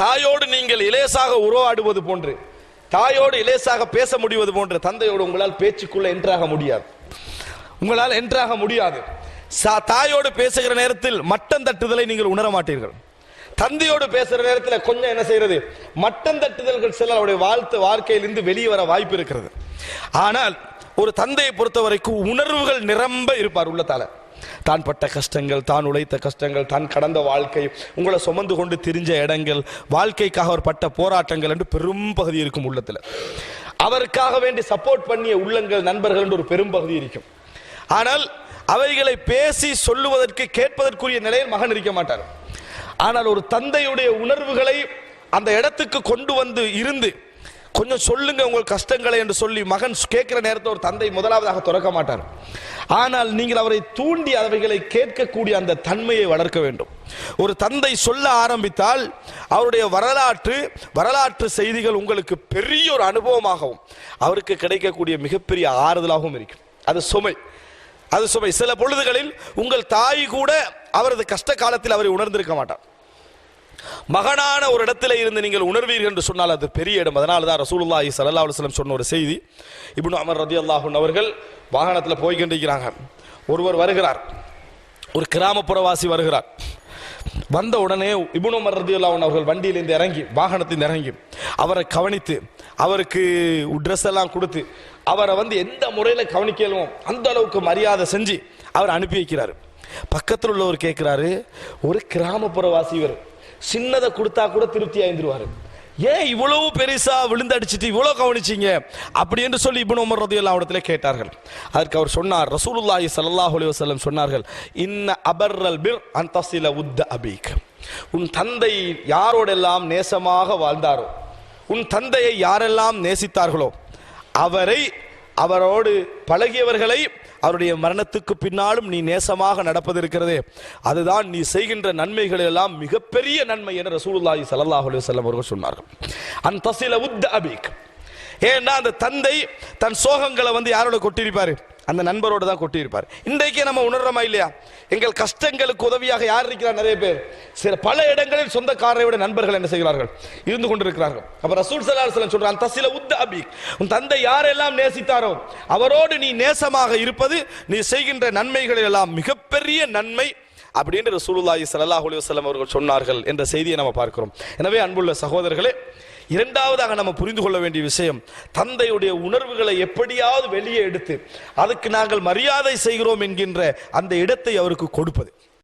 தாயோடு நீங்கள் இலேசாக உறவாடுவது போன்று தாயோடு இலேசாக பேச முடிவது போன்று தந்தையோடு உங்களால் பேச்சுக்குள்ள என்றாக முடியாது. உங்களால் என்றாக முடியாது. சா- தாயோடு பேசுகிற நேரத்தில் மட்டம் தட்டுதலை நீங்கள் உணர மாட்டீர்கள். தந்தையோடு பேசுகிற நேரத்தில் கொஞ்சம் என்ன செய்யறது? மட்டம் தட்டுதல்கள் சில அவருடைய வாழ்த்து வாழ்க்கையிலிருந்து வெளியே வர வாய்ப்பு இருக்கிறது. ஆனால் ஒரு தந்தையை பொறுத்த வரைக்கும் உணர்வுகள் நிரம்ப இருப்பார் உள்ளத்தால. தான் பட்ட கஷ்டங்கள் தான் உழைத்த கஷ்டங்கள் தான் கடந்த வாழ்க்கை உங்களை சுமந்து கொண்டு திரிஞ்ச இடங்கள் வாழ்க்கைக்காக அவர் பட்ட போராட்டங்கள் என்று பெரும் பகுதி இருக்கும் உள்ளத்தில். அவருக்காக வேண்டி சப்போர்ட் பண்ணிய உள்ளங்கள் நண்பர்கள் என்று ஒரு பெரும் பகுதி இருக்கும். ஆனால் அவைகளை பேசி சொல்லுவதற்கு கேட்பதற்குரிய நிலையில் மகன் இருக்க மாட்டார். ஆனால் ஒரு தந்தையுடைய உணர்வுகளை அந்த இடத்துக்கு கொண்டு வந்து இருந்து கொஞ்சம் சொல்லுங்க உங்கள் கஷ்டங்களை என்று சொல்லி மகன் கேட்கிற நேரத்தை ஒரு தந்தை முதலாவதாக துறக்க மாட்டார். ஆனால் நீங்கள் அவரை தூண்டி அவைகளை கேட்கக்கூடிய அந்த தன்மையை வளர்க்க வேண்டும். ஒரு தந்தை சொல்ல ஆரம்பித்தால் அவருடைய வரலாற்று வரலாற்று செய்திகள் உங்களுக்கு பெரிய ஒரு அனுபவமாகவும் அவருக்கு கிடைக்கக்கூடிய மிகப்பெரிய ஆறுதலாகவும் இருக்கும். அது சுமை. அது சுமை. சில பொழுதுகளில் உங்கள் தாய் கூட அவரது கஷ்ட காலத்தில் அவரை உணர்ந்திருக்க மாட்டார். மகனான ஒரு இடத்துல இருந்து நீங்கள் உணர்வீர்கள் என்று சொன்னால் அது பெரிய இடம். அதனால தான் ரசூலுல்லாஹி சல்லா அலுவலம் சொன்ன ஒரு செய்தி. இப்னு அமர் ரதி அல்லாஹூன் அவர்கள் வாகனத்தில் போய்கொண்டிருக்கிறாங்க. ஒருவர் வருகிறார். ஒரு கிராமப்புறவாசி வருகிறார். வந்த உடனே இப்னு உமர் ரதி அல்லாஹன் அவர்கள் வண்டியிலிருந்து இறங்கி வாகனத்தில் இறங்கி அவரை கவனித்து அவருக்கு ட்ரெஸ் எல்லாம் கொடுத்து அவரை வந்து எந்த முறையில் கவனிக்கலுமோ அந்த அளவுக்கு மரியாதை செஞ்சு அவர் அனுப்பி வைக்கிறார். பக்கத்தில் உள்ளவர் கேட்குறாரு ஒரு கிராமப்புறவாசி இவர் சின்னதை கொடுத்தா கூட திருப்தி ஆயிருவாரு ஏன் இவ்வளவு பெருசா விழுந்தடிச்சிட்டு இவ்வளவு கவனிச்சீங்க? அப்படி என்று சொல்லி இப்னு உமர் ரதியல்லாஹு இடத்துல கேட்டார்கள். அதற்கு அவர் சொன்னார் ரசூலுல்லாஹி சல்லாஹ் அலி வசல்லம் சொன்னார்கள் இன்ன அபர்ரல் பிர் அந்தசில உத்த அபீக். உன் தந்தை யாரோடெல்லாம் நேசமாக வாழ்ந்தாரோ உன் தந்தையை யாரெல்லாம் நேசித்தார்களோ அவரை அவரோடு பழகியவர்களை அவருடைய மரணத்துக்கு பின்னாலும் நீ நேசமாக நடப்பது இருக்கிறதே அதுதான் நீ செய்கின்ற நன்மைகள் எல்லாம் மிகப்பெரிய நன்மை என ரசூலுல்லாஹி சல்லாஹ் அலைஹி வஸல்லம் அவர்கள் சொன்னார்கள். அந்த தசில உத் அபிக். ஏன்னா அந்த தந்தை தன் சோகங்களை வந்து யாரோட கொட்டியிருப்பாரு? அந்த நண்பரோடு தான் கொட்டியிருப்பார். இன்றைக்கே நம்ம உணர்றோமா இல்லையா? எங்கள் கஷ்டங்களுக்கு உதவியாக யார் இருக்கிறார் நிறைய பேர்? சில பல இடங்களில் சொந்தக்காரரை விட நண்பர்கள் என்ன செய்கிறார்கள்? இருந்து கொண்டிருக்கிறார்கள். அப்ப ரசூல் சல்லல்லாஹு சொல்றான் தசில உத் அபி உன் தந்தை யாரெல்லாம் நேசித்தாரோ அவரோடு நீ நேசமாக இருப்பது நீ செய்கின்ற நன்மைகளில் எல்லாம் மிகப்பெரிய நன்மை அப்படின்னு ரசூலுல்லாஹி ஸல்லல்லாஹு அலைஹி அவர்கள் சொன்னார்கள் என்ற செய்தியை நம்ம பார்க்கிறோம். எனவே அன்புள்ள சகோதரர்களே இரண்டாவதாக நம்ம புரிந்து கொள்ள வேண்டிய விஷயம் தந்தையுடைய உணர்வுகளை எப்படியாவது வெளியே எடுத்து அதுக்கு நாங்கள் மரியாதை செய்கிறோம் என்கின்ற அந்த இடத்தை அவருக்கு கொடுப்பது.